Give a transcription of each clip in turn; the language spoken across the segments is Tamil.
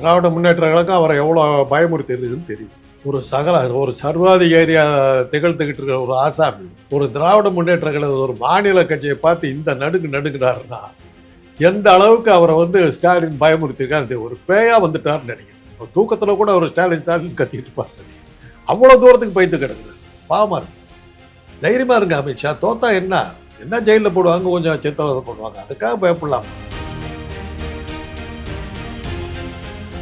திராவிட முன்னேற்ற கழகம் அவரை எவ்வளோ பயமுறுத்திருக்குன்னு தெரியும். ஒரு சகல ஒரு சர்வாதிகாரியா திகழ்த்துக்கிட்டு இருக்கிற ஒரு ஆசாமி ஒரு திராவிட முன்னேற்ற கழக ஒரு மாநில கட்சியை பார்த்து இந்த நடுங்கு நடுங்கினாருன்னா எந்த அளவுக்கு அவரை வந்து ஸ்டாலின் பயமுறுத்திருக்காரு ஒரு பேயா வந்துட்டார்னு நினைக்கிறேன். ஒரு கூட அவர் ஸ்டாலின் ஸ்டாலின் கத்திக்கிட்டு பார்த்து அவ்வளோ தூரத்துக்கு பயந்து கிடக்குது. பாவமாக இருக்கு. தைரியமாக இருங்க அமித்ஷா. தோத்தா என்ன? என்ன ஜெயிலில் போடுவாங்க? கொஞ்சம் சித்திரவதை போடுவாங்க. அதுக்காக பயப்படலாம்?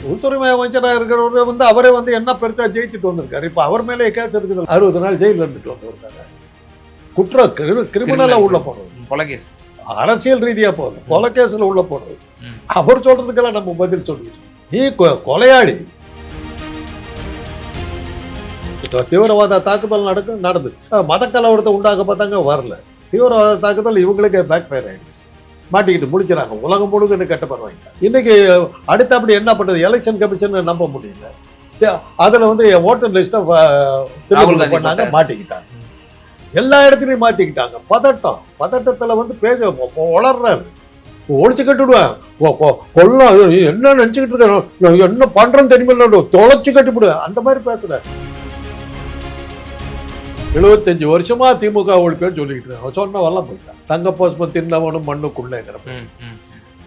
உள்துறை அமைச்சராக இருக்கிறவர் வந்து அவரே வந்து என்ன பெருசா ஜெயிச்சுட்டு வந்திருக்காரு. இப்போ அவர் மேலே கேஸ் இருக்குது அறுபது நாள் ஜெயிலில் இருந்துட்டு வந்திருக்காரு. குற்ற கிரிமினலாக உள்ள போனது கொலகேஸ் அரசியல் ரீதியா போகுது கொலை கேஸ்ல உள்ள போறது ம். அவர் சொல்றதுக்கெல்லாம் நம்ம பதில் சொல்லிடுறோம். நீ கொ- கொலையாளி. இப்ப தீவிரவாத தாக்குதல் நடக்கும் நடந்து மத கலவரத்தை உண்டாக்க பார்த்தாங்க வரல. தீவிரவாத தாக்குதல் இவங்களுக்கே பேக் ஃபயர் ஆயிடுச்சு. மாட்டிக்கிட்டு முடிக்கிறாங்க. உலகம் முழுக்க கெட்ட இன்னைக்கு அடுத்த அப்படி என்ன பண்ணுறது எலெக்ஷன் கமிஷன் நம்ப முடியல. அதுல வந்து ஓட்டர் லிஸ்ட்டை பண்ணாங்க. மாட்டிக்கிட்டாங்க. எல்லா இடத்துலையும் மாட்டிக்கிட்டாங்க. பதட்டம். பதட்டத்துல வந்து பேச வளர்றாரு ஒழிச்சு கட்டுடுவேன் கொ- கொ- கொல்ல என்ன நினைச்சுக்கிட்டு இருக்கேன் என்ன பண்றேன்னு தெரியுமில்ல தொலைச்சு கட்டிவிடு அந்த மாதிரி பேசுற எழுபத்தஞ்சு வருஷமா திமுக ஒழிப்பேன்னு சொல்லிக்கிட்டு இருக்கான். அவன் சொன்ன வரலாம் போயிட்டான் தங்க போஸ்பம் தின்னவனும் மண்ணுக்குள்ளேங்கிற ம், ம்.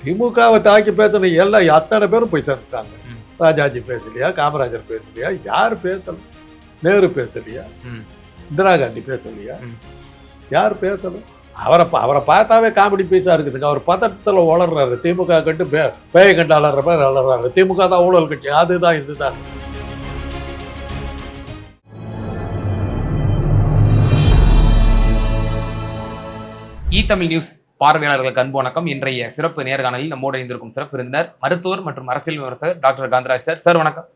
திமுகவை தாக்கி பேசின எல்லாம் அத்தனை பேரும் போய் சேர்ந்துட்டாங்க. ராஜாஜி பேசலையா காமராஜர் பேசலையா யார் பேசல? நேரு பேசலையா. இந்திரா காந்தி பேசலையா. யார் பேசல? அவரை அவரை பார்த்தாவே காமெடி பீஸா இருக்குதுங்க. அவர் பதட்டத்தில் வளர்றாரு திமுக கண்டு பே பேய கண்டு அலற மாதிரி அலறாரு. திமுக தான் ஊழல் கட்சி. அதுதான் இதுதான். இ தமிழ் நியூஸ் பார்வையாளர்களுக்கு அன்பு வணக்கம். இன்றைய சிறப்பு நேர்காணலில் நம்மோடு இணைந்திருக்கும் சிறப்பு விருந்தினர் மருத்துவர் மற்றும் அரசியல் விமர்சகர் டாக்டர் காந்தராஜ் சார். சார் வணக்கம்.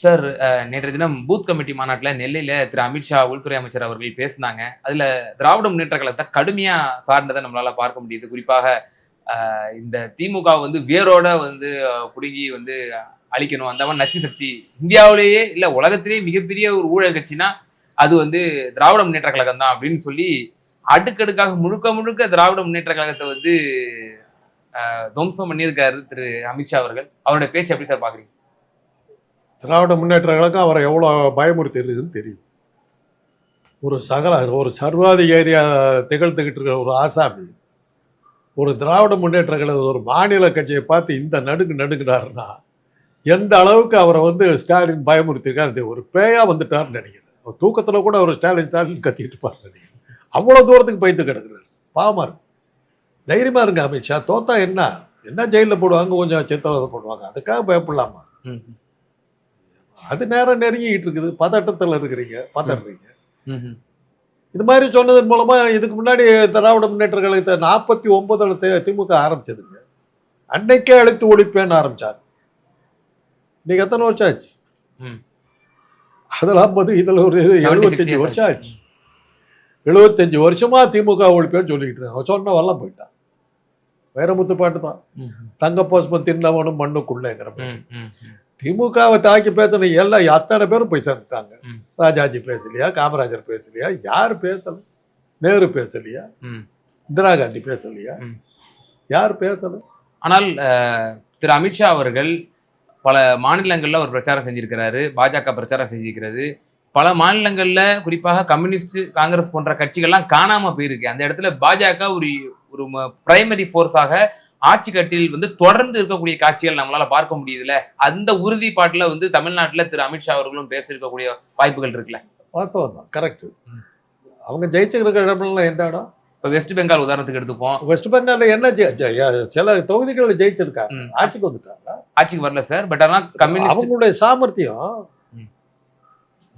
சார் நேற்று தினம் பூத் கமிட்டி மாநாட்டில் நெல்லையில் திரு அமித்ஷா உள்துறை அமைச்சர் அவர்கள் பேசினாங்க. அதில் திராவிட முன்னேற்ற கழகத்தை கடுமையாக சார்ந்ததை நம்மளால் பார்க்க முடியுது. குறிப்பாக இந்த திமுக வந்து வேரோட வந்து குடுங்கி வந்து அழிக்கணும். அந்த மாதிரி நச்சு சக்தி இந்தியாவிலேயே இல்லை உலகத்திலேயே மிகப்பெரிய ஒரு ஊழல் கட்சினா அது வந்து திராவிட முன்னேற்ற கழகம் தான் அப்படின்னு சொல்லி அடுக்கடுக்காக முழுக்க முழுக்க திராவிட முன்னேற்ற கழகத்தை வந்து துவம்சம் பண்ணியிருக்காரு திரு அமித்ஷா அவர்கள். அவருடைய பேச்சு எப்படி சார் பாக்குறீங்க? திராவிட முன்னேற்ற கழகம் அவரை எவ்வளோ பயமுறுத்தி இருக்குதுன்னு தெரியும். ஒரு சகல ஒரு சர்வாதிகாரியா திகழ்த்துக்கிட்டு இருக்கிற ஒரு ஆசாமி ஒரு திராவிட முன்னேற்ற கழக ஒரு மாநில கட்சியை பார்த்து இந்த நடுக்கு நடுங்கினாருன்னா எந்த அளவுக்கு அவரை வந்து ஸ்டாலின் பயமுறுத்திருக்காரு ஒரு பேயா வந்துட்டார்னு நினைக்கிறேன். தூக்கத்தில் கூட அவர் ஸ்டாலின் ஸ்டாலின் கத்திட்டு பாருன்னு நினைக்கிறேன். அவ்வளோ தூரத்துக்கு போயிட்டு கிடக்குறாரு. பாவமா இருக்கு தைரியமா இருங்க அமித்ஷா. தோத்தா என்ன? என்ன ஜெயிலில் போடுவாங்க? கொஞ்சம் சித்திரவதை போடுவாங்க. அதுக்காக பயப்படலாமா? அது நேரம் நெருங்கிட்டு இருக்குது. பதட்டத்தில் இருக்கிறீங்க. பதறீங்க. இது மாதிரி சொன்னதன் மூலமா இதுக்கு முன்னாடி திராவிட முன்னேற்ற கழகத்தை நாற்பத்தி ஒன்பதுல திமுக ஆரம்பிச்சதுங்க. அன்னைக்கே அழைத்து ஒழிப்பேன்னு ஆரம்பிச்சார். இன்னைக்கு எத்தனை வருஷம் ஆச்சு? ம். அதுல ஐம்பது இதுல ஒரு 76 எழுபத்தஞ்சு வருஷம் ஆச்சு. எழுபத்தஞ்சு வருஷமா திமுக ஒழிப்பேன்னு சொல்லிக்கிட்டு இருக்கான் அவன் சொன்ன வரலாம் போயிட்டான். வைரமுத்து பாட்டு தான் தங்க போஸ்பம் தின்னவனும் மண்ணுக்குள்ளேங்கிற. திமுகவை தாக்கி பேசின எல்லாம் அத்தனை பேரும் போய் சேர்ந்துட்டாங்க. ராஜாஜி பேசலையா காமராஜர் பேசலையா யார் பேசல? நேரு பேசலையா. இந்திரா காந்தி பேசலையா. யார் பேசல? ஆனால் திரு அமித்ஷா அவர்கள் பல மாநிலங்கள்ல ஒரு பிரச்சாரம் செஞ்சிருக்கிறாரு. பாஜக பிரச்சாரம் செஞ்சிருக்கிறது. பல மாநிலங்கள்ல குறிப்பாக கம்யூனிஸ்ட் காங்கிரஸ் போன்ற கட்சிகள்லாம் காணாம போயிருக்கு. அந்த இடத்துல பாஜக ஒரு ஒரு பிரைமரி ஃபோர்ஸாக ஆட்சி கட்டில் வந்து தொடர்ந்து இருக்கக்கூடிய காட்சிகள் நம்மளால பார்க்க முடியுதுல. அந்த உறுதிப்பாட்டுல வந்து தமிழ்நாட்டுல திரு அமித்ஷா அவர்களும் பேச இருக்கக்கூடிய வாய்ப்புகள் இருக்குல்ல? வாஸ்தவம் தான் கரெக்ட். அவங்க ஜெயிச்சுக்கிற இடம்லாம் எந்த இடம்? இப்ப வெஸ்ட் பெங்கால் உதாரணத்துக்கு எடுத்துப்போம். வெஸ்ட் பெங்கால்ல என்ன சில தொகுதிகளில் ஜெயிச்சிருக்காங்க. ஆட்சிக்கு வந்துட்டாங்க ஆட்சிக்கு வரல சார். பட் ஆனா கம்யூனிஸ்ட் அவங்களுடைய சாமர்த்தியம்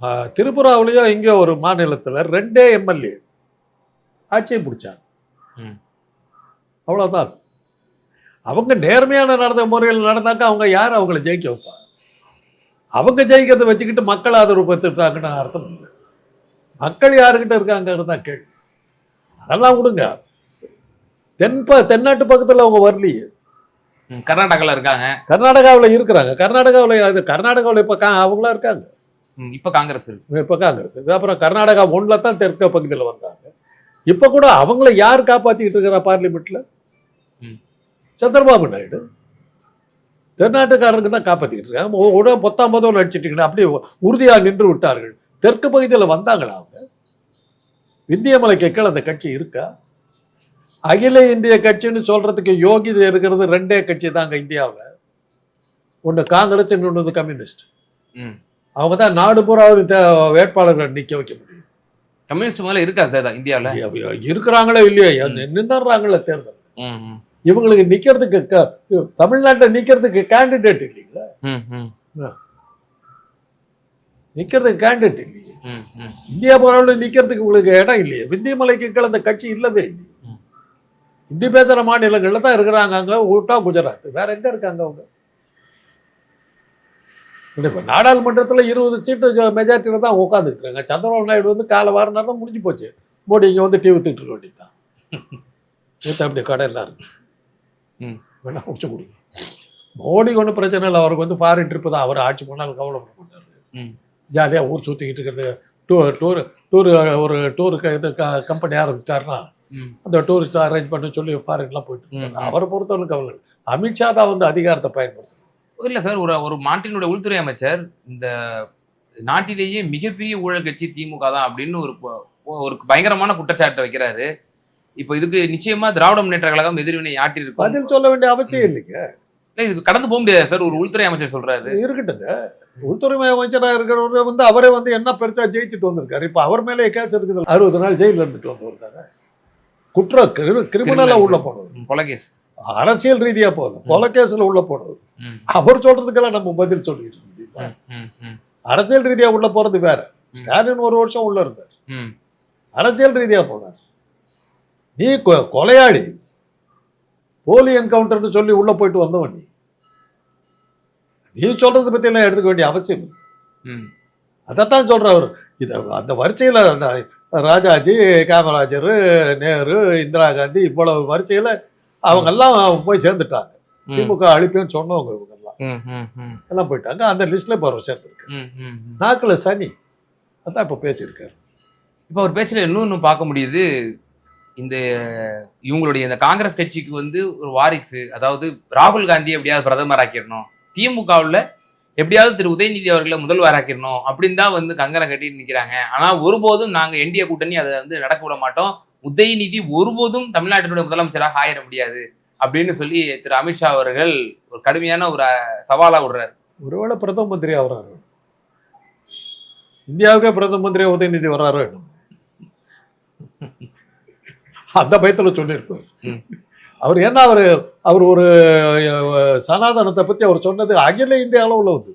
ம். ஆ, திரிபுராவிலேயோ இங்கே ஒரு மாநிலத்துல ரெண்டே எம்எல்ஏ ஆட்சியை பிடிச்சாங்க. ம். அவ்வளவுதான். அவங்க நேர்மையான நடந்த முறையில் நடந்தாக்க அவங்க யார் அவங்கள ஜெயிக்க வைப்பாங்க? அவங்க ஜெயிக்கிறத வச்சுக்கிட்டு மக்கள் ஆதரவு பெற்றுட்டாங்கன்னு அர்த்தம் இல்லை. மக்கள் யாருக்கிட்ட இருக்காங்கிறது தான் கேள்வி. அதெல்லாம் விடுங்க. தென்ப தென்னாட்டு பக்கத்துல அவங்க வரலையே. ம், கர்நாடகால இருக்காங்க. கர்நாடகாவில் இருக்கிறாங்க. கர்நாடகாவில் அது கர்நாடகாவில் இப்போ அவங்களா இருக்காங்க. இப்ப காங்கிரஸ் இப்போ காங்கிரஸ் அப்புறம் கர்நாடகா ஒன்றில் தான் தெற்கு பகுதியில் வந்தாங்க. இப்போ கூட அவங்கள யார் காப்பாற்றிக்கிட்டு இருக்கிறா பார்லிமெண்ட்ல. சந்திரபாபு நாயுடு. தென்னாட்டுக்காரருக்கு தான் காப்பாத்திக்கிட்டு இருக்காங்க. உடனே பொத்தாம் போதும் அடிச்சிட்டு அப்படியே உறுதியா நின்று விட்டார்கள். தெற்கு பகுதியில் வந்தாங்களா அவங்க? இந்திய மலைக்கு கீழே அந்த கட்சி இருக்கா? அகில இந்திய கட்சின்னு சொல்றதுக்கு யோகிதை இருக்கிறது ரெண்டே கட்சி தாங்க இந்தியாவில். ஒன்று காங்கிரஸ் இன்னொன்று கம்யூனிஸ்ட். அவங்க தான் நாடு பூரா வேட்பாளர்களை நிக்க வைக்க முடியும். கம்யூனிஸ்ட் முதல்ல இருக்கா சார்? இந்தியாவில்? இருக்கிறாங்களோ இல்லையோ நின்னுறாங்களே தேர்தல். இவங்களுக்கு நிக்கிறதுக்கு தமிழ்நாட்டில் நிக்கிறதுக்கு கேண்டிடேட் இல்லைங்களா? நிக்கிறதுக்கு கேண்டிடேட் இல்லையே. இந்தியா போராவில் நிக்கிறதுக்கு உங்களுக்கு இடம் இல்லையே. விந்திய மலைக்கு கலந்த கட்சி இல்லவே இல்லை. இந்தி பேசுற மாநிலங்கள்ல தான் இருக்கிறாங்க அங்க. ஊட்டா குஜராத். வேற எங்க இருக்காங்க அவங்க? இப்ப நாடாளுமன்றத்துல இருபது சீட்டு மெஜாரிட்டியில தான் உட்காந்துட்டு இருக்காங்க சந்திரபாபு நாயுடு வந்து காலை வாரம் தான் முடிஞ்சு போச்சு. மோடி இங்க வந்து டீ ஊத்திட்டு இருக்க வேண்டியதுதான். ஊத்த அப்படி கடை எல்லாம் இருக்கு. ம். வேணா குடிச்சு கொடுங்க. மோடிக்கு ஒன்றும் பிரச்சனை இல்லை. அவருக்கு வந்து ஃபாரின் ட்ரிப்பு தான். அவர் ஆட்சி பண்ணாலும் கவலைப்பட மாட்டாரு. ஜாலியாக ஊர் சுற்றிக்கிட்டு இருக்கிறது. டூர் டூர் டூர் ஒரு டூருக்கு இது கம்பெனி ஆரம்பிச்சாருன்னா ம். அந்த டூரிஸ்ட் அரேஞ்ச் பண்ண சொல்லி ஃபாரின்லாம் போயிட்டு. அவரை பொறுத்தவரை கவலை. அமித்ஷா தான் வந்து அதிகாரத்தை பயன்படுத்தும் இல்ல சார் ஒரு ஒரு நாட்டினுடைய உள்துறை அமைச்சர் இந்த நாட்டிலேயே மிகப்பெரிய ஊழல் கட்சி திமுக தான் அப்படின்னு ஒரு ஒரு பயங்கரமான குற்றச்சாட்டை வைக்கிறாரு. இப்போ இதுக்கு நிச்சயமா திராவிட முன்னேற்ற கழகம் எதிர்வினை ஆட்டி இருக்கும் பதில் சொல்ல வேண்டிய அவசியம் இல்லைங்க. இல்ல இதுக்கு கடந்து போக முடியாது சார் ஒரு உள்துறை அமைச்சர் சொல்றாரு. இருக்கட்டுங்க. உள்துறை அமைச்சராக இருக்கிறவர் வந்து அவரே வந்து என்ன பெருசா ஜெயிச்சுட்டு வந்திருக்காரு. இப்போ அவர் மேலே கேஸ் இருக்குது அறுபது நாள் ஜெயிலில் இருந்துட்டு வந்தவர் தானே. குற்ற கிரிமினலா உள்ள ம், கொலகேஸ் அரசியல் ரீதியா போகல கொலை கேஸ்ல உள்ள ம், அவர் சொல்றதுக்கெல்லாம் நம்ம பதில் சொல்லிட்டு அரசியல் ரீதியா உள்ள போறது வேற. ஸ்டாலின் ஒரு வருஷம் உள்ள இருந்தார். அரசியல் ரீதியா போனார். நீ கொலையாடி போலி என்கவுண்டர்னு சொல்லி உள்ள போயிட்டு வந்தவன் நீ. நீ சொல்றதை பத்தி எல்லாம் எடுத்துக்க வேண்டிய அவசியம் அதைத்தான் சொல்ற அவர். இத அந்த வரிசையில அந்த ராஜாஜி காமராஜர் நேரு இந்திரா காந்தி இவ்வளவு வரிசையில அவங்க எல்லாம் போய் சேர்ந்துட்டாங்க. திமுக அழிப்பேன்னு சொன்னவங்க இவங்க எல்லாம் எல்லாம் போயிட்டாங்க. அந்த லிஸ்ட்ல இப்போ அவர் சேர்ந்துருக்கு. நாக்குல சனி. அதான் இப்போ பேசியிருக்காரு. இப்போ ஒரு பேச்சில் இன்னொன்று பார்க்க முடியுது. இந்த இவங்களுடைய இந்த காங்கிரஸ் கட்சிக்கு வந்து ஒரு வாரிசு. அதாவது ராகுல் காந்தி எப்படியாவது பிரதமர் ஆக்கிடணும் திமுகவில் எப்படியாவது திரு உதயநிதி அவர்களை முதல்வர் ஆக்கிடணும் அப்படின்னு தான் வந்து கங்கணம் கட்டிட்டு நிற்கிறாங்க ஆனால் ஒருபோதும் நாங்கள் என்டிஏ கூட்டணி அதை வந்து நடக்க விட மாட்டோம். உதயநிதி ஒருபோதும் தமிழ்நாட்டினுடைய முதலமைச்சராக ஆயிட முடியாது அப்படின்னு சொல்லி திரு அமித்ஷா அவர்கள் ஒரு கடுமையான ஒரு சவாலா விடுறாரு ஒருவேளை பிரதம மந்திரி வர்றாரு இந்தியாவுக்கே பிரதம மந்திரி உதயநிதி வர்றாரோ. அந்த பயத்துல சொல்லியிருப்பார். அவர் என்ன அவர் அவர் ஒரு சனாதனத்தை பத்தி அவர் சொன்னது அகில இந்திய அளவுல வந்து.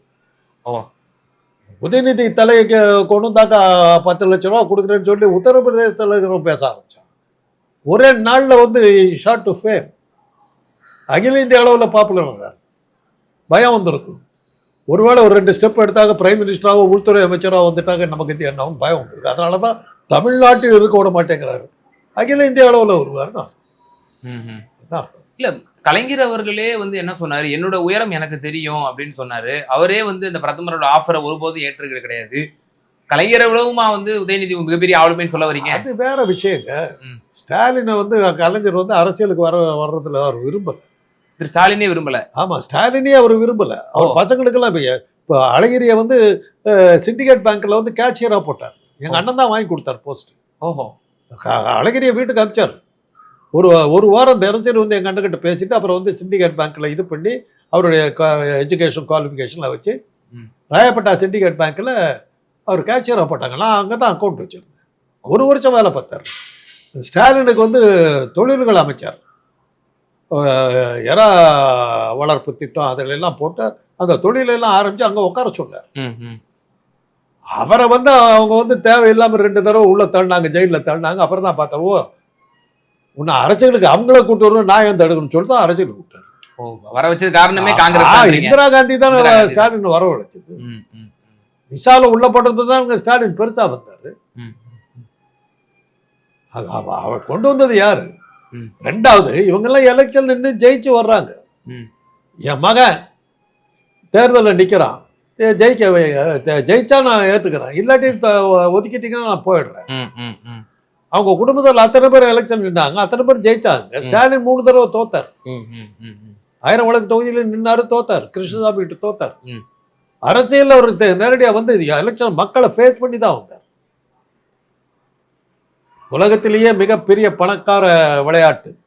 உதயநிதி தலைக்கு கொண்டு வந்தாக்கா பத்து லட்ச ரூபா கொடுக்குறேன்னு சொல்லி உத்தரப்பிரதேசத்தில் பேச ஆரம்பிச்சான் ஒரே நாள்ல வந்து ஷார்ட் டு ஃபேம் அகில இந்திய அளவுல பாப்புலர் பயம் வந்திருக்கும். ஒருவேளை ஒரு ரெண்டு ஸ்டெப் எடுத்தாங்க பிரைம் மினிஸ்டராவோ உள்துறை அமைச்சராக வந்துட்டாங்க நமக்கு இது என்ன பயம் வந்திருக்கு. அதனால தான் தமிழ்நாட்டில் இருக்க விட மாட்டேங்கிறாரு. அகில இந்திய அளவில் ம் அதான் கலைஞர் அவர்களே வந்து என்ன சொன்னாரு? என்னோட உயரம் எனக்கு தெரியும் அப்படின்னு சொன்னாரு. அவரே வந்து இந்த பிரதமரோட ஆஃபரை ஒருபோதும் ஏற்றுக்கிறது கிடையாது. கலைஞரை விடவுமா வந்து உதயநிதி மிகப்பெரிய ஆளுமைன்னு சொல்ல வரீங்க. அது வேற விஷயங்க. ஸ்டாலினை வந்து கலைஞர் வந்து அரசியலுக்கு வர வர்றதுல அவர் விரும்பல. திரு ஸ்டாலினே விரும்பல. ஆமா ஸ்டாலினே அவர் விரும்பல. அவர். பசங்களுக்கெல்லாம் இப்ப அழகிரியை வந்து சிண்டிகேட் பேங்க்ல வந்து கேட்சியரா போட்டார். எங்க. அண்ணன் தான் வாங்கி கொடுத்தார் போஸ்ட் ஓஹோ. அழகிரியை வீட்டுக்கு அனுப்பிச்சார். ஒரு ஒரு வாரம் தினசரி வந்து எங்கள் அண்ணன்கிட்ட பேசிட்டு அப்புறம் வந்து சிண்டிகேட் பேங்க்கில் இது பண்ணி அவருடைய எஜுகேஷன் குவாலிஃபிகேஷனில் வச்சு. ராயப்பட்டா சிண்டிகேட் பேங்க்கில் அவர் கேஷியராக போட்டாங்க. நான் அங்கே தான் அக்கௌண்ட் வச்சுருந்தேன். ஒரு வருஷம் வேலை பார்த்தார். ஸ்டாலினுக்கு வந்து தொழில்கள் அமைச்சார். எறா வளர்ப்பு திட்டம் அதில் எல்லாம் போட்டு அந்த தொழிலெல்லாம் ஆரம்பித்து அங்கே உட்கார சொன்னார். அவரை வந்து அவங்க வந்து தேவையில்லாம ரெண்டு தடவை உள்ள தள்ளினாங்க ஜெயிலில் தள்ளினாங்க. அப்புறம் தான் பார்த்தா ஓ உன்னை அரசியலுக்கு அவங்கள கூட்டு வரணும் நான் ஏன் தடுக்கணும்னு சொல்லிட்டு தான் அரசியலுக்கு விட்டார் ஓ வர வச்சது காரணமே காங்கிரஸ். இந்திரா காந்தி தான். ஸ்டாலின் வரவழைச்சது. விசால உள்ள போட்டது தான் இங்க ஸ்டாலின் பெருசா வந்தாரு. அது அவ- கொண்டு வந்தது யாரு. ரெண்டாவது இவங்கெல்லாம் எலெக்ஷன் நின்று ஜெயிச்சு வர்றாங்க. என் மகன் தேர்தலில் நிக்கிறான். ஏ, ஜெயிக்க ஜெயிச்சா நான் ஏத்துக்கிறேன். இல்லாட்டி ஒதுக்கிட்டீங்கன்னா நான் போயிடுறேன். அவங்க குடும்பத்தில் அத்தனை பேர் எலெக்ஷன் நின்னாங்க. அத்தனை பேர் ஜெயிச்சாங்க. ஸ்டாலின் மூணு தடவை தோத்தார். ஆயிரம் வழக்கு தொகுதியில நின்னாரு தோத்தார். கிருஷ்ணசாமி கிட்ட தோத்தார். அரசியல்ல அவர் தெ- நேரடியா வந்து எலெக்ஷன் மக்களை ஃபேஸ் பண்ணி தான் வந்தார். உலகத்திலேயே மிகப்பெரிய பணக்கார விளையாட்டு.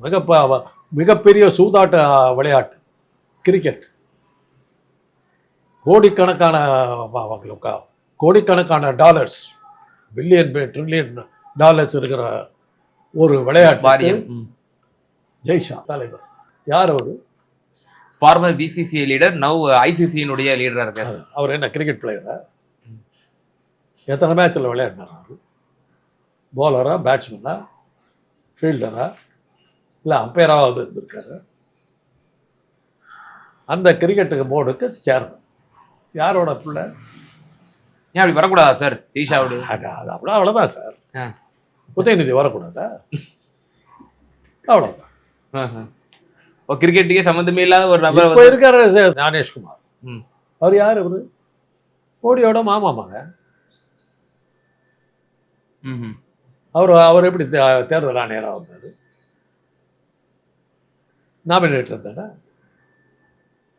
மிக மிகப்பெரிய சூதாட்ட விளையாட்டு. கிரிக்கெட் கோடிக்கணக்கான கோடிக்கணக்கான டாலர்ஸ் பில்லியன் ட்ரில்லியன் டாலர்ஸ் இருக்கிற ஒரு விளையாட்டு. ஜெய்ஷா தலைவர். யார் அவரு? ஃபார்மர் பிசிசிஐ லீடர் நவ் ஐசிசியினுடைய லீடரா இருக்காரு. அவர் என்ன கிரிக்கெட் பிளேயரா எத்தனை மேட்ச்சில் விளையாடினார் அவர்? போலரா பேட்ஸ்மேனா ஃபீல்டரா இல்லை அம்பையராவது இருந்திருக்காரு. அந்த கிரிக்கெட்டுக்கு போர்டுக்கு சேர்மன் யாரோட பிள்ளை? ஏன் அப்படி வரக்கூடாதா சார் ஈஷாவோட? அவ்வளோ அவ்வளோதான் சார். உதயநிதி வரக்கூடாதா? அவ்வளோதான் கிரிக்கெட்டுக்கே சம்மந்தமே இல்லாத ஒரு நபர் இப்போ இருக்காரு ஞானேஷ்குமார். அவர் யார் அவரு மோடியோட மாமாமாங்க ம்ஹும். அவர் அவர் எப்படி தேர்தல் ஆணையராக வந்தார்? நாமினேட்டர் தானே?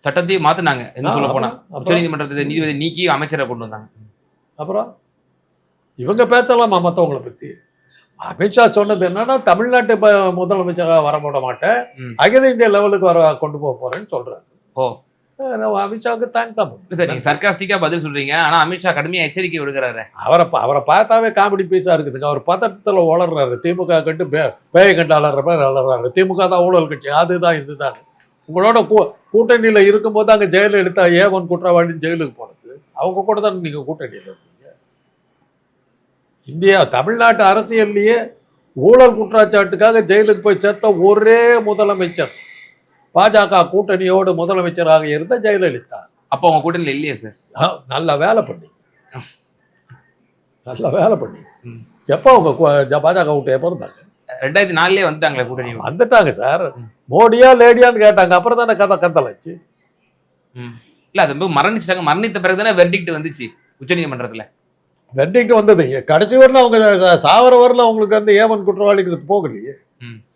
சட்டத்தையே மாத்துனாங்க என்ன சொல்ல போனா அப்புறம், உச்சநீதிமன்றத்தை நீதிபதி நீக்கி அமைச்சரை கொண்டு வந்தாங்க. அப்புறம்? இவங்க பேசலாமா மற்றவங்களை பற்றி அமித்ஷா சொன்னது என்னன்னா தமிழ்நாட்டு முதலமைச்சராக வர விட மாட்டேன். அகில இந்திய லெவலுக்கு வர கொண்டு போக போறேன்னு சொல்றாரு. ஓ. அமித்ஷாவுக்கு தேங்க் சார் நீங்க சர்க்காஸ்டிக்கா பதில் சொல்றீங்க. ஆனா அமித்ஷா கடுமையா எச்சரிக்கை விடுக்கிறாரு அவரை அவரை பார்த்தாவே காமெடி பீஸா இருக்குதுங்க அவர் பதட்டத்தில் உளர்றாரு திமுக கண்டு பே பேயை கண்டு அலற மாதிரி அலறாரு திமுக தான் ஊழல் கட்சி. அதுதான் இதுதான். உங்களோட கூட்டணியில் இருக்கும்போது அங்கே ஜெயலலிதா ஏவன் குற்றவாளின்னு ஜெயிலுக்கு போனது. அவங்க கூட தான் நீங்கள் கூட்டணியில் இருக்கீங்க இந்தியா தமிழ்நாட்டு அரசியல்லையே ஊழல் குற்றச்சாட்டுக்காக ஜெயிலுக்கு போய் சேர்த்த ஒரே முதலமைச்சர். பாஜக கூட்டணியோடு முதலமைச்சராக இருந்த ஜெயலலிதா. அப்போ உங்க கூட்டணியில இல்லையே சார் நல்ல வேலை பண்ணி. நல்ல வேலை பண்ணி. எப்போ அவங்க பாஜக விட்டு எப்போ இருந்தாங்க ரெண்டாயிரத்தி நாலுலயே வந்துட்டாங்களே கூட்டணி. வந்துட்டாங்க சார். மோடியா லேடியான்னு கேட்டாங்க அப்புறம் தானே கதை கத்தலைச்சு ம். இல்ல அது மரணிச்சிட்டாங்க மரணித்த பிறகு தானே வெர்டிக்ட் வந்துச்சு உச்சநீதிமன்றத்துல வெர்டிக்ட் வந்தது. கடைசி வரல அவங்க சாவர வரல அவங்களுக்கு வந்து ஏவன் குற்றவாளிக்கு போகலையே.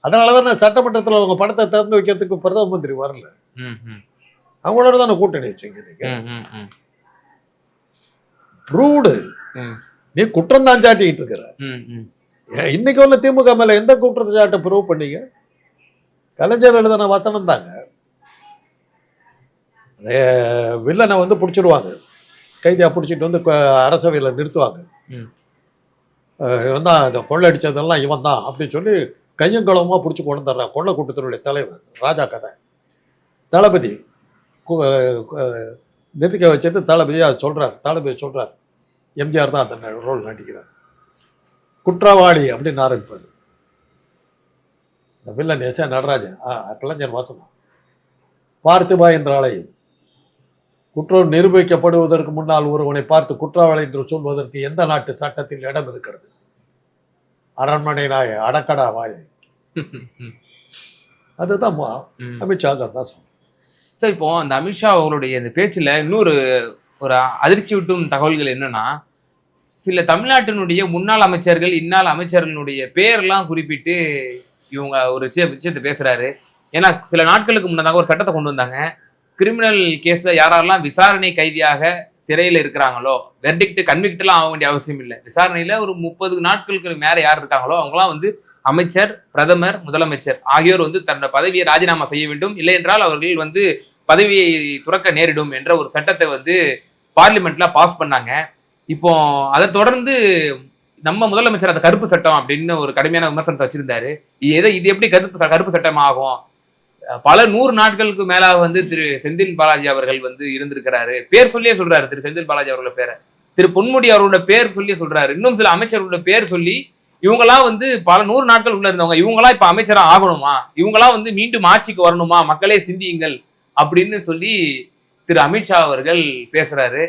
அதனால தானே சட்டமன்றத்தில் அவங்க படத்தை திறந்து வைக்கிறதுக்கு பிரதம மந்திரி வரல. அவங்களோட தானே கூட்டணி வச்சீங்க நீங்க. ப்ரூவ்டு நீ குற்றம் தான் சாட்டிக்கிட்டு இருக்கிற. இன்னைக்கு உள்ள திமுக மேல எந்த குற்றச்சாட்டை ப்ரூவ் பண்ணீங்க? கலைஞர் எழுதின வசனம் தாங்க. வில்லனை வந்து பிடிச்சிருவாங்க. கைதியா பிடிச்சிட்டு வந்து அரசவையில் நிறுத்துவாங்க. இவன் தான் இந்த கொள்ளடிச்சதெல்லாம் இவன் தான் அப்படின்னு சொல்லி கையும் களவுமா பிடிச்சி கொண்டு வந்துடுறான் கொள்ள கூட்டத்தினுடைய தலைவர் ராஜா கதை. தளபதி கு- கு- நிறுத்திக்க வச்சுட்டு தளபதி அதை சொல்றார் தளபதி சொல்றார் எம்ஜிஆர் தான் அந்த ரோல் நடிக்கிறார். குற்றவாளி அப்படின்னு ஆரம்பிப்பார். இந்த வில்லன் எஸ் நடராஜன் கலைஞர் வாசனம் பார்த்திபா என்ற ஆலயம் குற்றம் நிரூபிக்கப்படுவதற்கு முன்னால் ஒருவனை பார்த்து குற்றவாளி என்று சொல்வதற்கு எந்த நாட்டு சட்டத்தில் இடம் இருக்கிறது? அரண்மனை நாய அடக்கடா வாய். அதுதான். அமித்ஷா தான் சொல்றேன் சார் இப்போ அந்த அமித்ஷா அவர்களுடைய இந்த பேச்சுல இன்னொரு ஒரு அதிர்ச்சி விட்டும் தகவல்கள் என்னன்னா சில தமிழ்நாட்டினுடைய முன்னாள் அமைச்சர்கள் இந்நாள் அமைச்சர்களுடைய பேரெல்லாம் குறிப்பிட்டு இவங்க ஒரு விஷய- விஷயத்தை பேசுறாரு. ஏன்னா சில நாட்களுக்கு முன்னதாக ஒரு சட்டத்தை கொண்டு வந்தாங்க. கிரிமினல் கேஸில் யாரெல்லாம் விசாரணை கைதியாக சிறையில் இருக்கிறாங்களோ வெர்டிக்ட் கன்விக்ட்லாம் ஆக வேண்டிய அவசியம் இல்லை. விசாரணையில் ஒரு முப்பது நாட்களுக்கு மேலே யார் இருக்காங்களோ அவங்களாம் வந்து அமைச்சர் பிரதமர் முதலமைச்சர் ஆகியோர் வந்து தன்னோட பதவியை ராஜினாமா செய்ய வேண்டும். இல்லை என்றால் அவர்கள் வந்து பதவியை துறக்க நேரிடும் என்ற ஒரு சட்டத்தை வந்து பார்லிமெண்ட்ல பாஸ் பண்ணாங்க. இப்போ அதை தொடர்ந்து நம்ம முதலமைச்சர் அந்த கருப்பு சட்டம் அப்படின்னு ஒரு கடுமையான விமர்சனத்தை வச்சிருந்தாரு. இது எதை இது எப்படி கருப்பு ச- கருப்பு சட்டம் ஆகும் பல நூறு நாட்களுக்கு மேலாக வந்து திரு செந்தில் பாலாஜி அவர்கள் வந்து இருந்திருக்கிறாரு. பேர் சொல்லியே சொல்றாரு திரு செந்தில் பாலாஜி அவர்களோட பேரை. திரு பொன்முடி அவரோட பேர் சொல்லி சொல்றாரு. இன்னும் சில அமைச்சர்களோட பேர் சொல்லி இவங்கெல்லாம் வந்து பல நூறு நாட்கள் உள்ள இருந்தவங்க இவங்கெல்லாம் இப்ப அமைச்சரா ஆகணுமா? இவங்கெல்லாம் வந்து மீண்டும் ஆட்சிக்கு வரணுமா? மக்களே சிந்தியுங்கள் அப்படின்னு சொல்லி திரு அமித்ஷா அவர்கள் பேசுறாரு.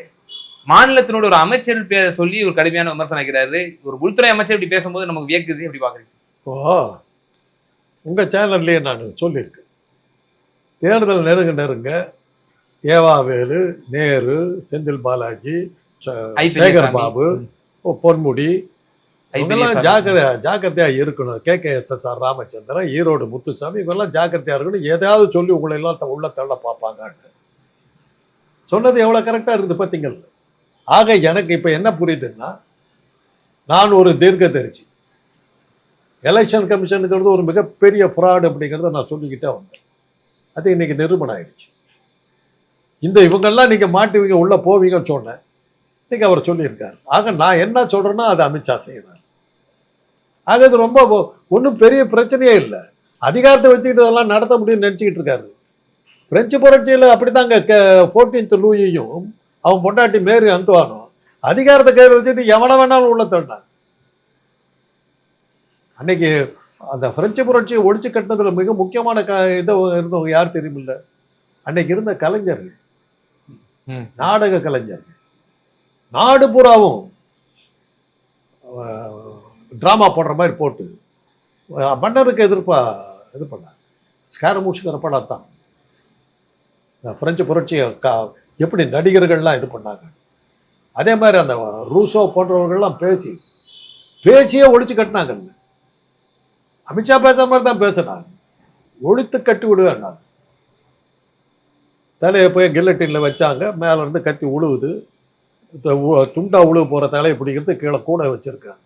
மாநிலத்தினோட ஒரு அமைச்சர் பேரை சொல்லி ஒரு கடுமையான விமர்சனம் வைக்கிறாரு. ஒரு உள்துறை அமைச்சர் இப்படி பேசும்போது நமக்கு வியக்குது. எப்படி பாக்குறீங்க? ஓ உங்க சேனல்லையே நான் சொல்லியிருக்கேன். தேர்தல் நெருங்க நெருங்க ஏவாவேலு நேரு செந்தில் பாலாஜி. சேகர். பாபு. பொன்முடி இவங்கெல்லாம் ஐபிஎஸ் ஜாக்கிர ஜாக்கிரதையா இருக்கணும். K. K. S. S. R. Ramachandran Erode Muthusamy இவங்கெல்லாம் ஜாக்கிரதையா இருக்கணும். எதையாவது சொல்லி உங்களை எல்லாம் உள்ள தள்ள பார்ப்பாங்கன்னு. சொன்னது எவ்வளவு கரெக்டா இருக்குது பார்த்தீங்கல்ல? ஆக எனக்கு இப்ப என்ன புரியுதுன்னா நான் ஒரு தீர்க்கதரிசி. எலெக்ஷன் கமிஷனுங்கிறது ஒரு மிகப்பெரிய ஃப்ராட் அப்படிங்கிறத நான் சொல்லிக்கிட்டே வந்தேன். அது இன்னைக்கு நிரூபணம் ஆயிடுச்சு இந்த இவங்கெல்லாம் நீங்க மாட்டுவீங்க உள்ள போவீங்கன்னு சொன்னேன் இன்றைக்கி அவர் சொல்லியிருக்காரு. ஆக நான் என்ன சொல்றேன்னா அது அமித்ஷா செய்யறாரு ஆக இது ரொம்ப ஒன்றும் பெரிய பிரச்சனையே இல்லை. அதிகாரத்தை வச்சுக்கிட்டு இதெல்லாம் நடத்த முடியும்னு நினச்சிக்கிட்டு இருக்காரு. பிரெஞ்சு புரட்சியில் அப்படிதாங்க ஃபோர்டீன்த் லூயையும் அவன் பொண்டாட்டி மேரி அந்துவானும் அதிகாரத்தை கையில் வச்சுட்டு எவனை வேணாலும் உள்ள தள்ளினான் அன்னைக்கு அந்த பிரெஞ்சு புரட்சியை ஒழிச்சு கட்டினதுல மிக முக்கியமான க இதை இருந்தவங்க யார் தெரியுமில்ல? அன்னைக்கு இருந்த கலைஞர்கள். நாடக கலைஞர்கள். நாடு பூராவும் ட்ராமா போடுற மாதிரி போட்டு மன்னருக்கு எதிர்ப்பா இது பண்ணாங்க. ஸ்கேரமூஷுங்கிற படம் தான் பிரெஞ்சு புரட்சியை கா எப்படி நடிகர்கள்லாம் இது பண்ணாங்க. அதே மாதிரி அந்த ரூசோ போன்றவர்கள்லாம் பேசி பேசியே ஒழிச்சு கட்டினாங்கல்ல. அமித்ஷா பேசுற மாதிரி தான் பேசினார் ஒழித்து கட்டி விடுவேன் தலையை போய் கில்லட்டினில் வச்சாங்க. மேலே இருந்து கத்தி உழுவுது. துண்டா உழுவு போகிற தலையை பிடிக்கிறது கீழே கூட வச்சிருக்காங்க.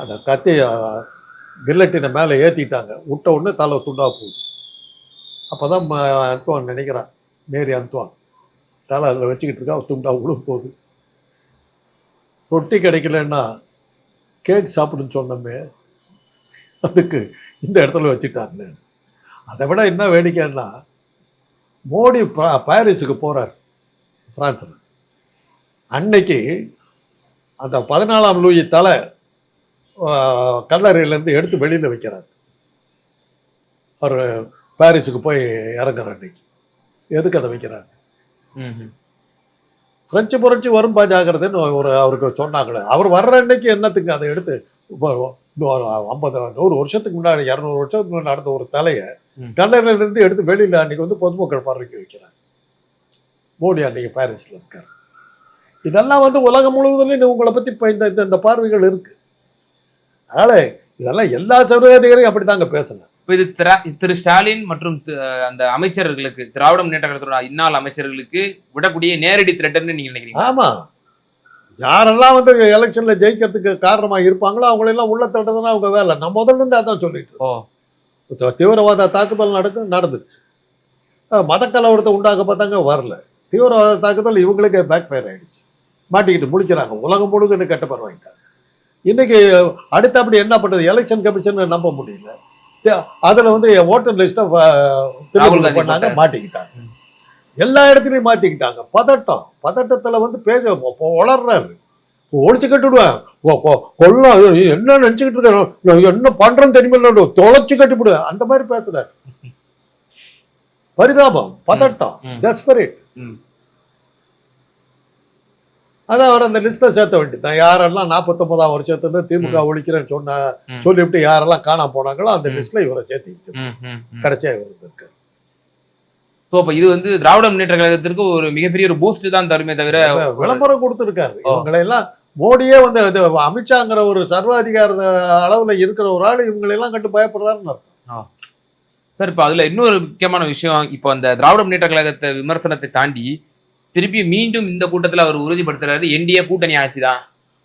அந்த கத்தி கில்லட்டினை மேலே ஏற்றிட்டாங்க விட்ட உடனே தலை துண்டா போகுது. அப்போ தான் அந்துவான் நினைக்கிறான். மேரி அந்துவான் தலை அதில் வச்சுக்கிட்டு இருக்கா துண்டா உழுவு போகுது. ரொட்டி கிடைக்கலன்னா கேக் சாப்பிடுன்னு சொன்னோமே அதுக்கு இந்த இடத்துல வச்சுட்டாங்க அதை விட என்ன வேடிக்கைன்னா மோடி பா- பாரிஸுக்கு போகிறார் பிரான்ஸில். அன்னைக்கு அந்த பதினாலாம் லூயி தலை கல்லறையிலேருந்து எடுத்து வெளியில் வைக்கிறார். அவர் பாரிஸுக்கு போய் இறங்குற அன்னைக்கு. எதுக்கு அதை வைக்கிறாங்க ம், ம். பிரெஞ்சு புரட்சி வரும் ஜாகிரதைன்னு ஒரு அவருக்கு சொன்னாங்களே. அவர் வர்ற அன்னைக்கு என்னத்துக்கு அதை எடுத்து ஐம்பது நூறு வருஷத்துக்கு முன்னாடி இரநூறு வருஷத்துக்கு முன்னாடி நடந்த ஒரு தலையை ம். கல்லறையில இருந்து எடுத்து வெளியில் அன்னைக்கு வந்து பொதுமக்கள் பார்வைக்கு வைக்கிறாங்க மோடி அன்னைக்கு பாரிஸில் இருக்கார். இதெல்லாம் வந்து உலகம் முழுவதும் உங்களை பற்றி இப்போ இந்த இந்த- பார்வைகள் இருக்கு. அதனால இதெல்லாம் எல்லா சர்வாதிகாரியும் அப்படித்தாங்க பேசணும் இப்ப இது திரா- திரு ஸ்டாலின் மற்றும் அந்த அமைச்சர்களுக்கு திராவிட முன்னேற்ற கழகத்தோட இந்நாள் அமைச்சர்களுக்கு விடக்கூடிய நேரடி த்ரெட்னு நீங்க நினைக்கிறீங்க ஆமா. யாரெல்லாம் வந்து எலெக்ஷன்ல ஜெயிக்கிறதுக்கு காரணமா இருப்பாங்களோ அவங்களெல்லாம் உள்ள தட்டுறதுனா அவங்க வேலை. நான் முதல்ல இருந்து அதான் சொல்லிட்டு தீவிரவாத தாக்குதல் நடக்கும் நடந்துச்சு அஹ் மத கலவரத்தை உண்டாக்க பார்த்தாங்க வரல. தீவிரவாத தாக்குதல் இவங்களுக்கே பேக் ஃபயர் ஆயிடுச்சு. மாட்டிக்கிட்டு முழிக்கிறாங்க உலகம் முழுக்க கெட்ட பேர் வாங்கிட்டாங்க இன்னைக்கு அடுத்து அப்படி என்ன பண்றது? எலெக்ஷன் கமிஷன் நம்ப முடியல. அதுல வந்து ஓட்டர் லிஸ்ட ராகுல் காந்தி பண்ணாங்க. மாட்டிக்கிட்டாங்க. எல்லா இடத்துலயும் மாட்டிக்கிட்டாங்க. பதட்டம். பதட்டத்துல வந்து பேச வளர்றாரு. ஒழிச்சு கட்டிடுவேன். கொ- கொ- கொல்லம் என்ன நினைச்சுக்கிட்டு இருக்கேன் என்ன பண்றேன்னு தெரியுமில்ல தொலைச்சு கட்டிவிடுவேன். அந்த மாதிரி பேசுறாரு. பரிதாபம் பதட்டம். டெஸ்பரேட் ம். அதான் அவர் அந்த லிஸ்ட்ல சேர்த்த வேண்டியதான் யாரெல்லாம் நாற்பத்தொன்பதாம் வருஷத்துல திமுக ஒழிக்கிறேன்னு சொன்ன. சொல்லிவிட்டு யாரெல்லாம் காணாம போனாங்களோ அந்த. லிஸ்ட்ல இவரை சேர்த்து. கடைசியா இவர் இருக்காரு சோ அப்ப இது வந்து திராவிட முன்னேற்ற கழகத்திற்கு ஒரு மிகப்பெரிய ஒரு பூஸ்ட் தான் தருமே தவிர விளம்பரம் கொடுத்துருக்காரு ஓ. இவங்களை எல்லாம் மோடியே வந்து அமித்ஷாங்கிற ஒரு சர்வாதிகார அளவுல இருக்கிற ஒரு ஆள் இவங்களை எல்லாம் கண்டு பயப்படுறாருன்னு அர்த்தம். சார் இப்ப அதுல இன்னொரு முக்கியமான விஷயம் இப்போ அந்த திராவிட முன்னேற்ற கழகத்தை விமர்சனத்தை தாண்டி திருப்பி மீண்டும் இந்த கூட்டத்துல அவர் உறுதிப்படுத்துறாரு. என்டிஏ கூட்டணி ஆட்சி தான்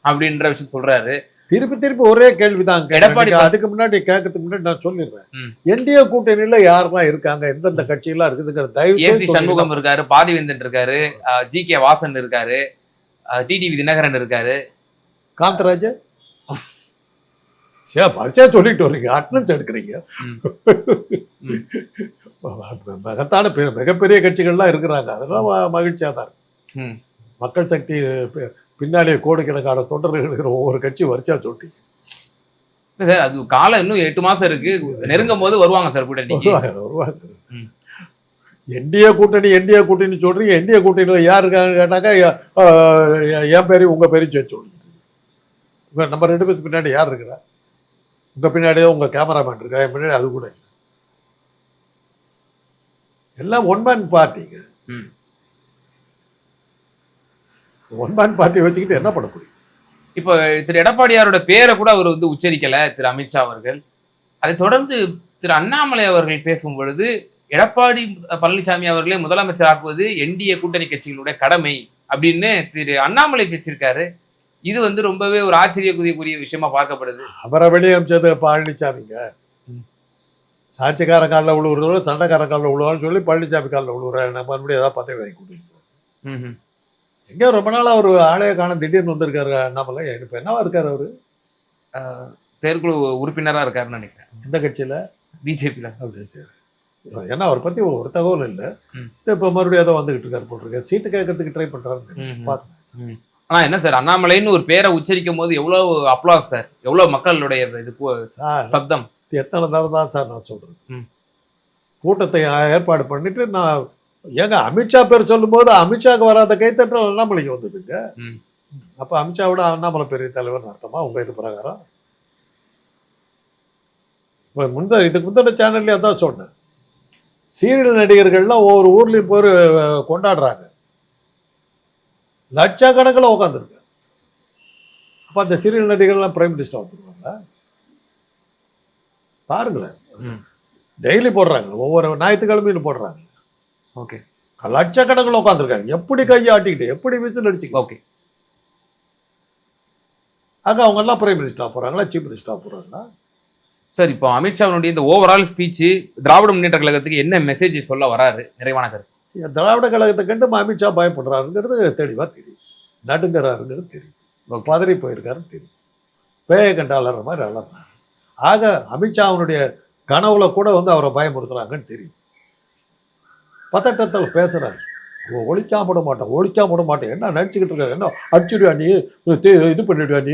அப்படின்ற விஷயம் சொல்றாரு. திருப்பி திருப்பி ஒரே கேள்விதான். எடப்பாடி அதுக்கு முன்னாடி கேட்கறதுக்கு முன்னாடி நான் சொல்லிடுறேன். என்டிஏ கூட்டணியில யாரெல்லாம் இருக்காங்க? எந்தெந்த கட்சியெல்லாம் இருக்குதுங்கிற தயவு ஏசி சண்முகம். இருக்காரு பாதிவேந்தன் இருக்காரு ஜி கே வாசன் இருக்காரு டிடிவி தினகரன் இருக்காரு. காந்தராஜ்? சே பரிச்சா சொல்லிட்டு வர்றீங்க அட்டனன்ஸ் எடுக்கிறீங்க. மகத்தான மிகப்பெரிய கட்சிகள்லாம் இருக்கிறாங்க. அதெல்லாம் ம- மகிழ்ச்சியா தான் இருக்கு. மக்கள் சக்தி பி- பின்னாலே கோடிக்கணக்கான தொண்டர்கள் இருக்கிற ஒவ்வொரு கட்சி வரிசா சொல்லிட்டீங்க இல்ல சார் அது காலம் இன்னும் எட்டு மாசம் இருக்கு. நெருங்கும் போது வருவாங்க சார் கூட்டணிக்கு. வருவாங்க. என்டிஏ கூட்டணி என்டிஏ கூட்டணி சொல்றீங்க. என்டிஏ கூட்டணியில் யார் இருக்காங்க கேட்டாக்கா என் பேரையும் உங்க பேரையும் சேர்த்து சொல்லுங்க. நம்ம ரெண்டு பேருக்கு பின்னாடி யார் இருக்கிறா? உங்க பின்னாடியே உங்க கேமராமேன் இருக்கா? என் பின்னாடி அது கூட இல்லை. எல்லாம் ஒன் மேன் பார்ட்டிங்க. ஒன் மேன் பார்ட்டி வச்சுக்கிட்டு என்ன பண்ண முடியும்? இப்போ திரு எடப்பாடியாரோட பேரை கூட அவர் வந்து உச்சரிக்கல திரு அமித்ஷா அவர்கள். அதை தொடர்ந்து திரு அண்ணாமலை அவர்கள் பேசும் பொழுது எடப்பாடி பழனிசாமி அவர்களே முதலமைச்சர் ஆக்குவது என்டிஏ கூட்டணி கட்சிகளுடைய கடமை அப்படின்னு திரு அண்ணாமலை பேசியிருக்காரு. இது வந்து ரொம்பவே ஒரு ஆச்சரியக்குரிய விஷயமா பார்க்கப்படுது. அவரை வெளியே அமைச்சது பழனிசாமிங்க. சாட்சிக்கார காலில் விழுவுறதோட சண்டைக்கார காலில் விழுவான்னு சொல்லி பழனிசாமி காலில் விழுவுறேன் நம்ம மறுபடியும் ஏதாவது பதவி வாங்கி ம்ஹும். எங்கேயோ ரொம்ப நாளா அவர் ஆளைய காண திடீர்னு வந்திருக்காரு அண்ணாமலை. இப்போ என்னவா இருக்காரு அவரு? செயற்குழு உறுப்பினரா இருக்காருன்னு நினைக்கிறேன். எந்த கட்சியில? பிஜேபியில. அப்படி சரி. ஏன்னா அவரை பத்தி ஒரு தகவல் இல்லை. இப்போ மறுபடியும் ஏதோ வந்துகிட்டு இருக்காரு போட்டிருக்காரு சீட்டு கேட்கறதுக்கு ட்ரை பண்றாரு ம்ஹும். பார்த்தேன். ஆனா என்ன சார் அண்ணாமலைன்னு ஒரு பேரை உச்சரிக்கும் போது எவ்வளவு அப்ளாஸ் சார்? எவ்வளவு மக்களுடைய இது சப்தம்? எத்தனை தடவை தான் சார் நான் ம். கூட்டத்தை ஏற்பாடு பண்ணிட்டு நான் ஏங்க அமித்ஷா பேர் சொல்லும்போது அமித்ஷாக்கு வராத கைத்தட்டல் அண்ணாமலைக்கு வந்ததுங்க. அப்ப அமித்ஷாவோட அண்ணாமலை பெரிய தலைவர்னு அர்த்தமா? உங்க இது பிரகாரம்? இப்ப முந்த இதுக்கு முந்தின சேனல்லே அதான் சொன்னேன். சீரியல் நடிகர்கள்லாம் ஒவ்வொரு ஊர்லயும் போய் கொண்டாடுறாங்க. லட்சக்கணக்கில் உட்காந்துருக்கு அப்ப அந்த சீரியல் நடிகர்கள்லாம் பிரைம் மினிஸ்டர் வந்துருவாங்க. பாருங்களேன். ம். டெய்லி போடுறாங்க. ஒவ்வொரு ஞாயிற்றுக்கிழமையும் போடுறாங்க. ஓகே. லட்சக்கணக்கில் உட்காந்துருக்காங்க எப்படி கையாட்டிக்கிட்டு எப்படி விசில் அடிச்சுக்கிட்டு. ஓகே. ஆக அவங்க எல்லாம் பிரைம் மினிஸ்டர் போறாங்களா சீஃப் மினிஸ்டர் போறாங்களா? சார் இப்போ அமித்ஷாவுடைய இந்த ஓவரால் ஸ்பீச் திராவிட முன்னேற்ற கழகத்துக்கு என்ன மெசேஜ் சொல்ல வராரு? நிறைவான கருத்து. திராவிட கழகத்தை கண்டு அமித்ஷா பயப்படுறாருங்கிறது தெளிவா தெரியும் நடுங்கிறாருங்கிறது தெரியும். பதறி போயிருக்காருன்னு தெரியும் பேயை கண்டு அலற மாதிரி அலறாரு. ஆக அமித்ஷா அவனுடைய கனவுல கூட வந்து அவரை பயமுறுத்துறாங்கன்னு தெரியும் பதட்டத்தில் பேசுகிறார் ஒழிக்காம விட மாட்டேன் ஒழிக்காம விட மாட்டேன். என்ன நினச்சிக்கிட்டு இருக்காரு? என்ன அடிச்சுடுவா நீ? இது பண்ணிடுவா நீ?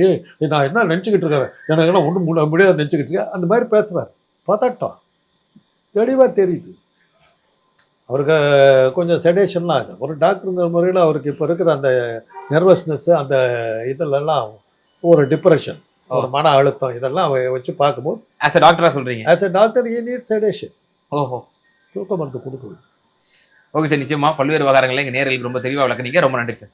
நான் என்ன நினச்சிக்கிட்டு இருக்கிறேன் எனக்கு என்ன ஒன்றும் முடியாது நினச்சிக்கிட்டு இருக்கேன் அந்த மாதிரி பேசுகிறார் பதட்டம். தெளிவாக தெரியுது. அவருக்கு கொஞ்சம் செடேஷன்லாம் ஆகுது ஒரு டாக்டருங்கிற முறையில் அவருக்கு இப்போ இருக்கிற அந்த நர்வஸ்னஸ்ஸு அந்த இதெல்லாம் ஒரு டிப்ரெஷன் ஒரு மன அழுத்தம். இதெல்லாம் வச்சு பார்க்கும்போது ஆஸ் அ டாக்டரா சொல்றீங்க? As a doctor I need sedation ஓஹோ. தூக்க மருந்து கொடுக்கணும். ஓகே சார் நிச்சயமா பல்வேறு விவகாரங்களை எங்க நேரில் ரொம்ப தெளிவா விளக்குனீங்க. ரொம்ப நன்றி சார்.